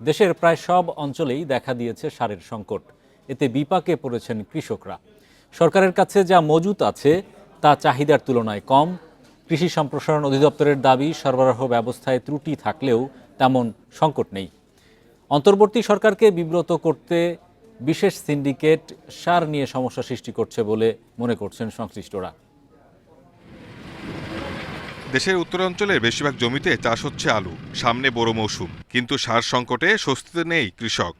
দেশের প্রায় সব অঞ্চলেই দেখা দিয়েছে সারের সংকট। এতে বিপাকে পড়েছেন কৃষকরা। সরকারের কাছে যা মজুত আছে, তা চাহিদার তুলনায় কম। কৃষি সম্প্রসারণ অধিদপ্তরের দাবি, সরবরাহ ব্যবস্থায় ত্রুটি থাকলেও তেমন সংকট নেই। অন্তর্বর্তী সরকারকে বিব্রত করতে বিশেষ সিন্ডিকেট সার নিয়ে সমস্যা সৃষ্টি করছে বলে মনে করছেন সংশ্লিষ্টরা। দেশের উত্তরাঞ্চলের বেশিরভাগ জমিতে চাষ হচ্ছে আলু, সামনে বড় মৌসুম, কিন্তু সার সংকটে স্বস্তিতে নেই কৃষক।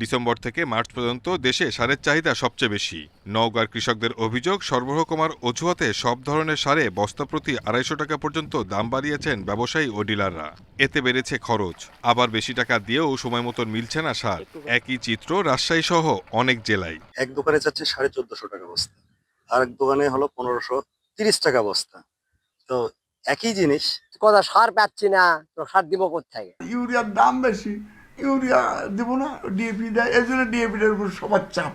ডিসেম্বর থেকে মার্চ পর্যন্ত দেশে সারের চাহিদা সবচেয়ে বেশি। নওগাঁর কৃষকদের অভিযোগ, সরবরাহ কমার অজুহাতে সব ধরনের সারে বস্তা প্রতি আড়াইশো টাকা পর্যন্ত দাম বাড়িয়েছেন ব্যবসায়ী ও ডিলাররা। এতে বেড়েছে খরচ, আবার বেশি টাকা দিয়েও সময় মতন মিলছে না সার। একই চিত্র রাজশাহী সহ অনেক জেলায়। এক দোকানে যাচ্ছে সাড়ে চোদ্দশো টাকা বস্তা আর এক দোকানে হলো পনেরোশো তিরিশ টাকা বস্তা। তো একই জিনিস কথা সার পাচ্ছি না তো সার দিব কোথায় ইউরিয়ার দাম বেশি ইউরিয়া দেবো না ডিএপি দেয় এই জন্য ডিএপিটার উপর সবার চাপ।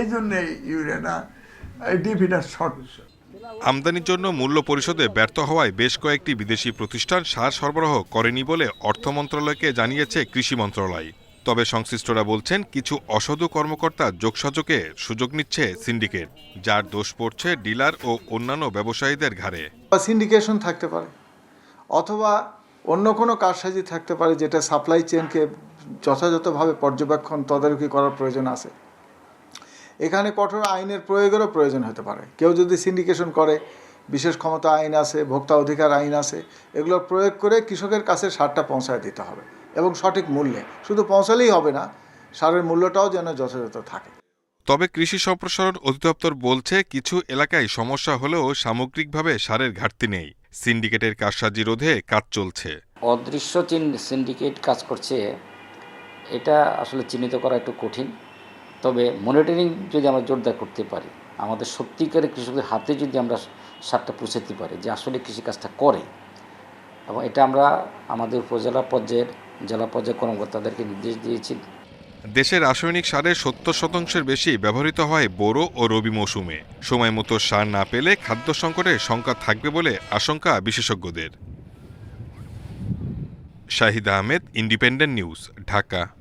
এই জন্য ইউরিয়াটা ডিএপিটা শর্ট। আমদানির জন্য মূল্য পরিশোধে ব্যর্থ হওয়ায় বেশ কয়েকটি বিদেশি প্রতিষ্ঠান সার সরবরাহ করেনি বলে অর্থ মন্ত্রণালয়কে জানিয়েছে কৃষি মন্ত্রণালয়। তবে সংশ্লিষ্টরা বলছেন, কিছু অসাধু কর্মকর্তা যোগসাজকে সুযোগ নিচ্ছে সিন্ডিকেট, যার দোষ পড়ছে ডিলার ও অন্যান্য ব্যবসায়ীদের ঘাড়ে। সিন্ডিকেশন থাকতে পারে, অথবা অন্য কোনো কারসাজি থাকতে পারে যেটা সাপ্লাই চেনকে যথাযথভাবে পর্যবেক্ষণ, তদারকি করার প্রয়োজন আছে। এখানে কঠোর আইনের প্রয়োগেরও প্রয়োজন হতে পারে। কেউ যদি সিন্ডিকেশন করে, বিশেষ ক্ষমতা আইন আছে, ভোক্তা অধিকার আইন আছে, এগুলোর প্রয়োগ করে কৃষকের কাছে সারটা পৌঁছায় দিতে হবে। এবং সঠিক মূল্যে। শুধু পৌঁছালেই হবে না সারের মূল্যটাও যেন যথাযথ থাকে। তবে কৃষি সম্প্রসারণ অধিদপ্তর বলছে কিছু এলাকায় সমস্যা হলেও সামগ্রিকভাবে সারের ঘাটতি নেই। সিন্ডিকেটের কারসাজি রোধে কাজ চলছে। অদৃশ্য চিন সিন্ডিকেট কাজ করছে এটা আসলে চিহ্নিত করা একটু কঠিন। তবে মনিটরিং যদি আমরা জোরদার করতে পারি আমাদের সত্যিকারের কৃষকদের হাতে যদি আমরা সারটা পৌঁছাতে পারি যে আসলে কৃষিকাজটা করে এবং এটা আমরা আমাদের উপজেলা পর্যায়ের জেলা পর্যায়ে কর্মকর্তাদেরকে নির্দেশ দিয়েছি। দেশের রাসায়নিক সারের সত্তর শতাংশের বেশি ব্যবহৃত হয় বোরো ও রবি মৌসুমে। সময় মতো সার না পেলে খাদ্য সংকটের শঙ্কা থাকবে বলে আশঙ্কা বিশেষজ্ঞদের। Shahid Ahmed, Independent News, Dhaka.